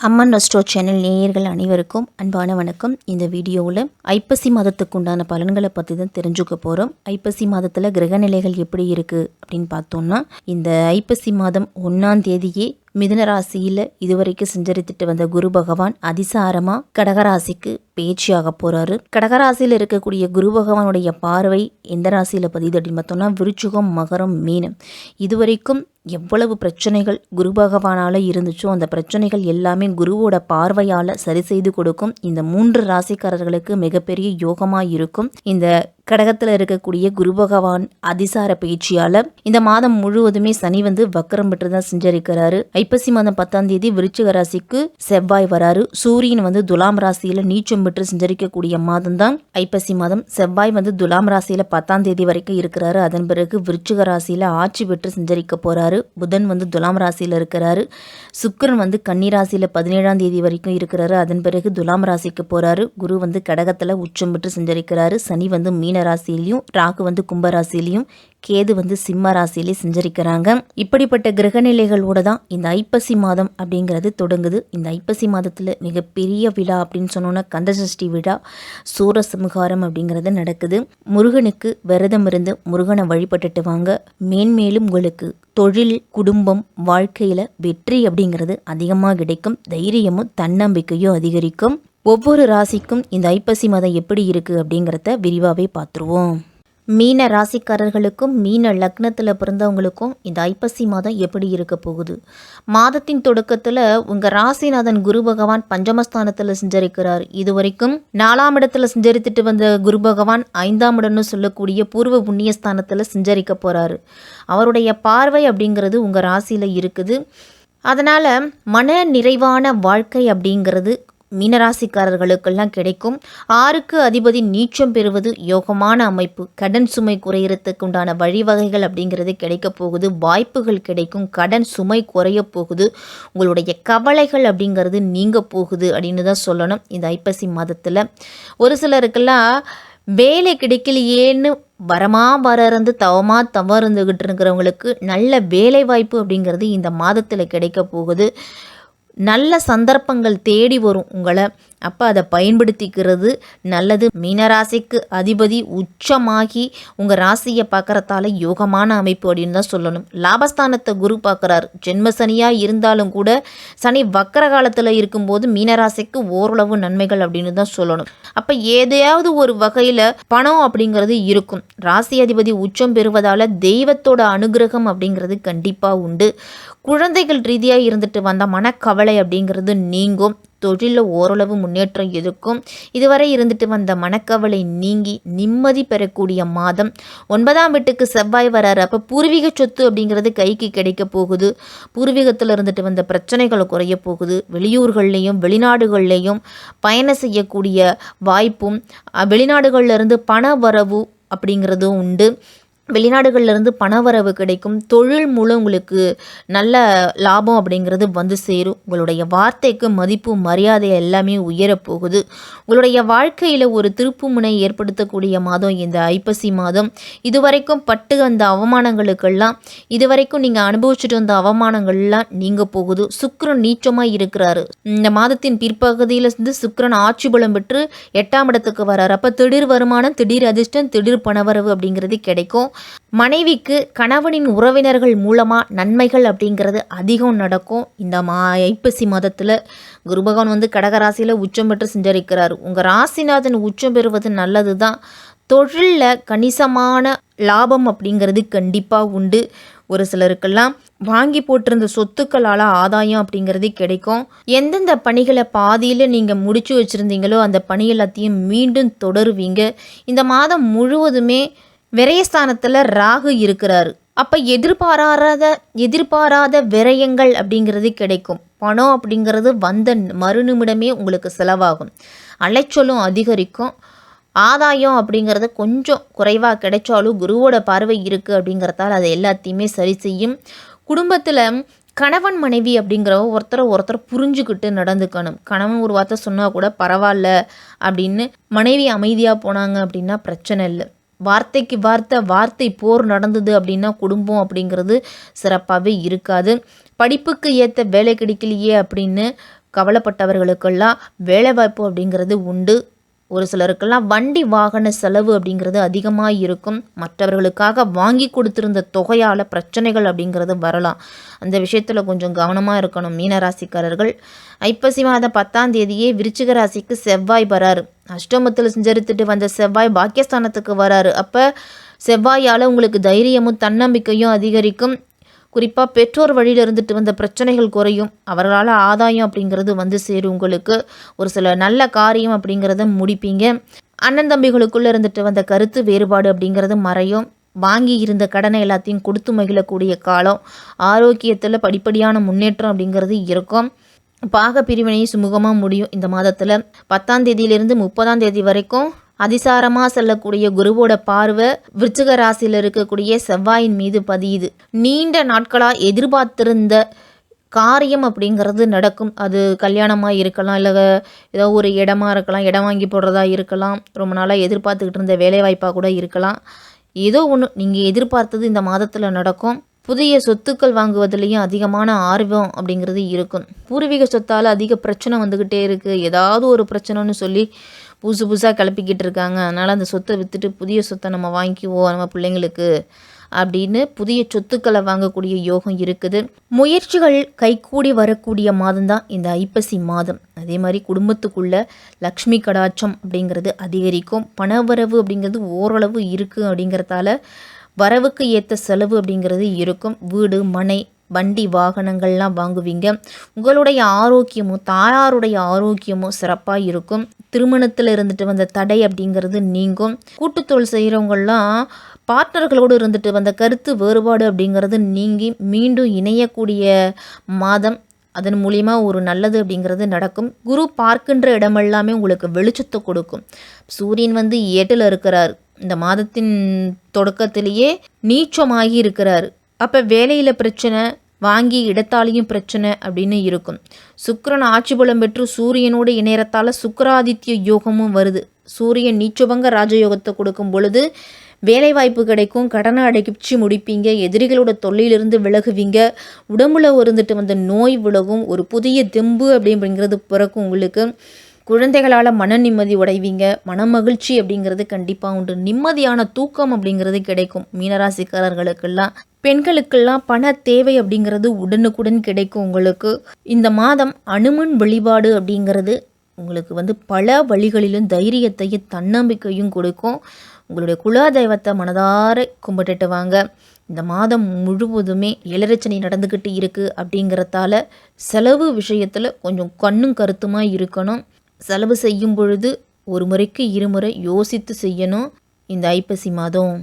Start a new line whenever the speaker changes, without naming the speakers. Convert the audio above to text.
அம்மன் resto channel நேயர்கள் அனைவருக்கும் அன்பான வணக்கம். இந்த வீடியோவில் ஐப்பசி மாதத்துக்கு உண்டான பலன்களை பற்றி தான் தெரிஞ்சுக்க போகிறோம் ஐப்பசி மாதத்தில் கிரகநிலைகள் எப்படி இருக்குது அப்படின்னு பார்த்தோம்னா இந்த ஐப்பசி மாதம் ஒன்றாம் தேதியே மிதுன ராசியில் இதுவரைக்கும் சஞ்சரித்துட்டு வந்த குரு பகவான் அதிசாரமாக கடகராசிக்கு பேச்சியாக போகிறாரு கடகராசியில் இருக்கக்கூடிய குரு பகவானுடைய பார்வை எந்த ராசியில் பதியுது அப்படின்னு பார்த்தோம்னா விருச்சுகம் மகரம் மீனம். இதுவரைக்கும் எவ்வளவு பிரச்சனைகள் குரு பகவானால் இருந்துச்சோ அந்த பிரச்சனைகள் எல்லாமே குருவோட பார்வையால் சரி செய்து கொடுக்கும் இந்த மூன்று ராசிக்காரர்களுக்கு மிகப்பெரிய யோகமாக இருக்கும். இந்த கடகத்தில் இருக்கக்கூடிய குரு பகவான் அதிசார பயிற்சியால் இந்த மாதம் முழுவதுமே சனி வந்து வக்கரம் பெற்று தான் செஞ்சரிக்கிறாரு. ஐப்பசி மாதம் பத்தாம் தேதி விருச்சிக ராசிக்கு செவ்வாய் வராரு. சூரியன் வந்து துலாம் ராசியில் நீச்சம் பெற்று செஞ்சரிக்கக்கூடிய மாதம் தான் ஐப்பசி மாதம் செவ்வாய் வந்து துலாம் ராசியில் பத்தாம் தேதி வரைக்கும் இருக்கிறாரு. அதன் பிறகு விருச்சிக ராசியில் ஆட்சி பெற்று செஞ்சரிக்க போறாரு. புதன் வந்து துலாம் ராசியில் இருக்கிறாரு. சுக்கிரன் வந்து கன்னி ராசியில் பதினேழாம் தேதி வரைக்கும் இருக்கிறாரு. அதன் பிறகு துலாம் ராசிக்கு போறாரு. குரு வந்து கடகத்தில் உச்சம் பெற்று செஞ்சரிக்கிறாரு. சனி வந்து மீன ராசியிலையும் ராகு வந்து கும்பராசிலையும் கேது வந்து சிம்ம ராசியிலே செஞ்சரிக்கிறாங்க. இப்படிப்பட்ட கிரகநிலைகளோட தான் இந்த ஐப்பசி மாதம் அப்படிங்கிறது தொடங்குது. இந்த ஐப்பசி மாதத்தில் மிகப்பெரிய விழா அப்படின்னு சொன்னோன்னா கந்தசஷ்டி விழா சூரசம்ஹாரம் அப்படிங்கிறது நடக்குது. முருகனுக்கு விரதம் இருந்து முருகனை வழிபட்டுட்டு வாங்க. மேன்மேலும் உங்களுக்கு தொழில் குடும்பம் வாழ்க்கையில் வெற்றி அப்படிங்கிறது அதிகமாக கிடைக்கும். தைரியமும் தன்னம்பிக்கையும் அதிகரிக்கும். ஒவ்வொரு ராசிக்கும் இந்த ஐப்பசி மாதம் எப்படி இருக்குது அப்படிங்கிறத விரிவாகவே பார்த்துருவோம். மீன ராசிக்காரர்களுக்கும் மீன லக்னத்தில் பிறந்தவங்களுக்கும் இந்த ஐப்பசி மாதம் எப்படி இருக்க போகுது? மாதத்தின் தொடக்கத்தில் உங்கள் ராசிநாதன் குரு பகவான் பஞ்சமஸ்தானத்தில் செஞ்சிருக்கிறார். இது வரைக்கும் நாலாம் இடத்துல செஞ்சரித்துட்டு வந்த குரு பகவான் ஐந்தாம் இடம்னு சொல்லக்கூடிய பூர்வ புண்ணியஸ்தானத்தில் செஞ்சரிக்க போகிறாரு அவருடைய பார்வை அப்படிங்கிறது உங்கள் ராசியில் இருக்குது. அதனால் மன நிறைவான வாழ்க்கை அப்படிங்கிறது மீனராசிக்காரர்களுக்கெல்லாம் கிடைக்கும். ஆறுக்கு அதிபதி நீச்சம் பெறுவது யோகமான அமைப்பு. கடன் சுமை குறையறதுக்கு உண்டான வழிவகைகள் அப்படிங்கிறது கிடைக்க போகுது. வாய்ப்புகள் கிடைக்கும். கடன் சுமை குறைய போகுது. உங்களுடைய கவலைகள் அப்படிங்கிறது நீங்க போகுது அப்படின்னு தான் சொல்லணும். இந்த ஐப்பசி மாதத்தில் ஒரு சிலருக்கெல்லாம் வேலை கிடைக்கலையேன்னு வரமா வர இருந்து தவமாக தவ இருந்துகிட்டு இருக்கிறவங்களுக்கு நல்ல வேலை வாய்ப்பு அப்படிங்கிறது இந்த மாதத்தில் கிடைக்க போகுது. நல்ல சந்தர்ப்பங்கள் தேடி வரும் உங்களை. அப்போ அதை பயன்படுத்திக்கிறது நல்லது. மீனராசிக்கு அதிபதி உச்சமாகி உங்கள் ராசியை பார்க்குறதால யோகமான அமைப்பு அப்படின்னு தான் சொல்லணும். லாபஸ்தானத்தை குரு பார்க்குறாரு. ஜென்ம சனியாக இருந்தாலும் கூட சனி வக்கர காலத்தில் இருக்கும்போது மீனராசிக்கு ஓரளவு நன்மைகள் அப்படின்னு தான் சொல்லணும். அப்போ ஏதையாவது ஒரு வகையில் பணம் அப்படிங்கிறது இருக்கும். ராசி அதிபதி உச்சம் பெறுவதால் தெய்வத்தோட அனுகிரகம் அப்படிங்கிறது கண்டிப்பாக உண்டு. குழந்தைகள் ரீதியாக இருந்துட்டு வந்த மனக்கவலை அப்படிங்கிறது நீங்கும். தொழிலில் ஓரளவு முன்னேற்றம் இருக்கும் இதுவரை இருந்துட்டு வந்த மனக்கவலை நீங்கி நிம்மதி பெறக்கூடிய மாதம். ஒன்பதாம் வீட்டுக்கு செவ்வாய் வராரு. அப்போ பூர்வீக சொத்து அப்படிங்கிறது கைக்கு கிடைக்க போகுது. பூர்வீகத்தில் இருந்துட்டு வந்த பிரச்சனைகள் குறைய போகுது. வெளியூர்கள்லேயும் வெளிநாடுகள்லேயும் பயணம் செய்யக்கூடிய வாய்ப்பும் வெளிநாடுகள்லேருந்து பண வரவு அப்படிங்கிறதும் உண்டு. வெளிநாடுகள்லேருந்து பணவரவு கிடைக்கும். தொழில் மூலம் உங்களுக்கு நல்ல லாபம் அப்படிங்கிறது வந்து சேரும். உங்களுடைய வார்த்தைக்கு மதிப்பு மரியாதை எல்லாமே உயரப்போகுது உங்களுடைய வாழ்க்கையில் ஒரு திருப்பு முனை ஏற்படுத்தக்கூடிய மாதம் இந்த ஐப்பசி மாதம். இதுவரைக்கும் பட்டு அந்த அவமானங்களுக்கெல்லாம் இதுவரைக்கும் நீங்கள் அனுபவிச்சுட்டு வந்த அவமானங்கள்லாம் நீங்க போகுது. சுக்ரன் நீச்சமாக இருக்கிறாரு. இந்த மாதத்தின் பிற்பகுதியில் இருந்து சுக்ரன் ஆட்சி பலம் பெற்று எட்டாம் இடத்துக்கு வராரு. அப்போ திடீர் வருமானம் திடீர் அதிர்ஷ்டம் திடீர் பணவரவு அப்படிங்கிறது கிடைக்கும். மனைவிக்கு கணவனின் உறவினர்கள் மூலமாக நன்மைகள் அப்படிங்கிறது அதிகம் நடக்கும். இந்த மா ஐப்பசி மாதத்தில் குரு பகவான் வந்து கடகராசியில் உச்சம் பெற்று செஞ்சரிக்கிறார். உங்கள் ராசிநாதன் உச்சம் பெறுவது நல்லது தான் தொழிலில் கணிசமான லாபம் அப்படிங்கிறது கண்டிப்பாக உண்டு. ஒரு சிலருக்கெல்லாம் வாங்கி போட்டிருந்த சொத்துக்களால் ஆதாயம் அப்படிங்கிறது கிடைக்கும். எந்தெந்த பணிகளை பாதியில் நீங்கள் முடிச்சு வச்சுருந்தீங்களோ அந்த பணி எல்லாத்தையும் மீண்டும் தொடருவீங்க. இந்த மாதம் முழுவதுமே விரயஸ்தானத்தில் ராகு இருக்கிறாரு. அப்போ எதிர்பாராத எதிர்பாராத விரயங்கள் அப்படிங்கிறது கிடைக்கும். பணம் அப்படிங்கிறது வந்த மறுநிமிடமே உங்களுக்கு செலவாகும். அலைச்சலும் அதிகரிக்கும். ஆதாயம் அப்படிங்கிறது கொஞ்சம் குறைவாக கிடைச்சாலும் குருவோட பார்வை இருக்குது அப்படிங்கிறதால அதை எல்லாத்தையுமே சரி செய்யும். குடும்பத்தில் கணவன் மனைவி அப்படிங்கிற ஒருத்தரை ஒருத்தர் புரிஞ்சுக்கிட்டு நடந்துக்கணும். கணவன் ஒரு வார்த்தை சொன்னால் கூட பரவாயில்ல அப்படின்னு மனைவி அமைதியாக போனாங்க அப்படின்னா பிரச்சனை இல்லை. வார்த்தைக்கு வார்த்தை வார்த்தை போர் நடந்தது அப்படின்னா குடும்பம் அப்படிங்கிறது சிறப்பாகவே இருக்காது. படிப்புக்கு ஏற்ற வேலை கிடைக்கலையே அப்படின்னு கவலைப்பட்டவர்களுக்கெல்லாம் வேலைவாய்ப்பு அப்படிங்கிறது உண்டு. ஒரு சிலருக்கெல்லாம் வண்டி வாகன செலவு அப்படிங்கிறது அதிகமாக இருக்கும். மற்றவர்களுக்காக வாங்கி கொடுத்துருந்த தொகையால் பிரச்சனைகள் அப்படிங்கிறது வரலாம். அந்த விஷயத்தில் கொஞ்சம் கவனமாக இருக்கணும். மீனராசிக்காரர்கள் ஐப்பசி மாதம் பத்தாம் தேதியே விருச்சிக ராசிக்கு செவ்வாய் வராரு. அஷ்டமத்தில் செஞ்சரித்துட்டு வந்த செவ்வாய் பாக்கியஸ்தானத்துக்கு வராரு. அப்போ செவ்வாயால் உங்களுக்கு தைரியமும் தன்னம்பிக்கையும் அதிகரிக்கும். குறிப்பாக பெற்றோர் வழியில் இருந்துட்டு வந்த பிரச்சனைகள் குறையும். அவர்களால் ஆதாயம் அப்படிங்கிறது வந்து சேரும் உங்களுக்கு. ஒரு சில நல்ல காரியம் அப்படிங்கிறத முடிப்பீங்க. அண்ணன் தம்பிகளுக்குள்ளே இருந்துட்டு வந்த கருத்து வேறுபாடு அப்படிங்கிறது மறையும். வாங்கி இருந்த கடனை எல்லாத்தையும் கொடுத்து மகிழக்கூடிய காலம் ஆரோக்கியத்தில் படிப்படியான முன்னேற்றம் அப்படிங்கிறது இருக்கும். பாக பிரிவினையும் சுமூகமாக முடியும் இந்த மாதத்தில். பத்தாம் தேதியிலிருந்து முப்பதாம் தேதி வரைக்கும் அதிசாரமாக செல்லக்கூடிய குருவோட பார்வை விருச்சிக ராசியில் இருக்கக்கூடிய செவ்வாயின் மீது பதியுது. நீண்ட நாட்களாக எதிர்பார்த்திருந்த காரியம் அப்படிங்கிறது நடக்கும். அது கல்யாணமாக இருக்கலாம் இல்லை ஏதோ ஒரு இடமா இருக்கலாம் இடம் வாங்கி போடுறதா இருக்கலாம் ரொம்ப நாளாக எதிர்பார்த்துக்கிட்டு இருந்த வேலைவாய்ப்பாக கூட இருக்கலாம். ஏதோ ஒன்று நீங்கள் எதிர்பார்த்தது இந்த மாதத்தில் நடக்கும். புதிய சொத்துக்கள் வாங்குவதுலேயும் அதிகமான ஆர்வம் அப்படிங்கிறது இருக்கும். பூர்வீக சொத்தால் அதிக பிரச்சனை வந்துக்கிட்டே இருக்குது ஏதாவது ஒரு பிரச்சனைன்னு சொல்லி புதுசு புதுசாக கிளப்பிக்கிட்டு இருக்காங்க அதனால் அந்த சொத்தை விற்றுட்டு புதிய சொத்தை நம்ம வாங்கிக்குவோம் நம்ம பிள்ளைங்களுக்கு அப்படின்னு புதிய சொத்துக்களை வாங்கக்கூடிய யோகம் இருக்குது. முயற்சிகள் கைகூடி வரக்கூடிய மாதம் தான் இந்த ஐப்பசி மாதம். அதே மாதிரி குடும்பத்துக்குள்ள லக்ஷ்மி கடாட்சம் அப்படிங்கிறது அதிகரிக்கும். பணவரவு அப்படிங்கிறது ஓரளவு இருக்குது அப்படிங்கிறதால வரவுக்கு ஏற்ற செலவு அப்படிங்கிறது இருக்கும். வீடு மனை வண்டி வாகனங்கள்லாம் வாங்குவீங்க. உங்களுடைய ஆரோக்கியமும் தாயாருடைய ஆரோக்கியமும் சிறப்பாக இருக்கும். திருமணத்தில் இருந்துட்டு வந்த தடை அப்படிங்கிறது நீங்கும். கூட்டுத்தொழில் செய்கிறவங்கள்லாம் பார்ட்னர்களோடு இருந்துட்டு வந்த கருத்து வேறுபாடு அப்படிங்கிறது நீங்கி மீண்டும் இணையக்கூடிய மாதம். அதன் மூலிமா ஒரு நல்லது அப்படிங்கிறது நடக்கும். குரு பார்க்கின்ற இடமெல்லாமே உங்களுக்கு வெளிச்சத்தை கொடுக்கும். சூரியன் வந்து ஏட்டில் இருக்கிறார். இந்த மாதத்தின் தொடக்கத்திலேயே நீச்சமாகி இருக்கிறார். அப்போ வேலையில் பிரச்சனை வாங்கி இடத்தாலையும் பிரச்சனை அப்படின்னு இருக்கும். சுக்கரன் ஆட்சி பலம் பெற்று சூரியனோடு இணையறத்தால் சுக்கராதித்ய யோகமும் வருது. சூரியன் நீச்சபங்க ராஜயோகத்தை கொடுக்கும் பொழுது வேலைவாய்ப்பு கிடைக்கும் கடனை அடைச்சி முடிப்பீங்க எதிரிகளோட தொல்லையிலிருந்து விலகுவீங்க உடம்புல இருந்துட்டு வந்த நோய் விலகும் ஒரு புதிய தெம்பு அப்படிங்கிறது பிறக்கும் உங்களுக்கு. குழந்தைகளால் மன நிம்மதி உடைவீங்க மன மகிழ்ச்சி அப்படிங்கிறது கண்டிப்பாக உண்டு. நிம்மதியான தூக்கம் அப்படிங்கிறது கிடைக்கும் மீனராசிக்காரர்களுக்கெல்லாம். பெண்களுக்கெல்லாம் பண தேவை அப்படிங்கிறது உடனுக்குடன் கிடைக்கும் உங்களுக்கு. இந்த மாதம் அனுமன் வழிபாடு அப்படிங்கிறது உங்களுக்கு வந்து பல வழிகளிலும் தைரியத்தையும் தன்னம்பிக்கையும் கொடுக்கும். உங்களுடைய குலதெய்வத்தை மனதார கும்பிட்டுட்டு வாங்க இந்த மாதம் முழுவதுமே இளரச்சனை நடந்துக்கிட்டு இருக்குது அப்படிங்கிறதால செலவு விஷயத்தில் கொஞ்சம் கண்ணும் கருத்துமாக இருக்கணும். செலவு செய்யும் பொழுது ஒரு முறைக்கு இருமுறை யோசித்து செய்யணும். இந்த ஐப்பசி மாதம்.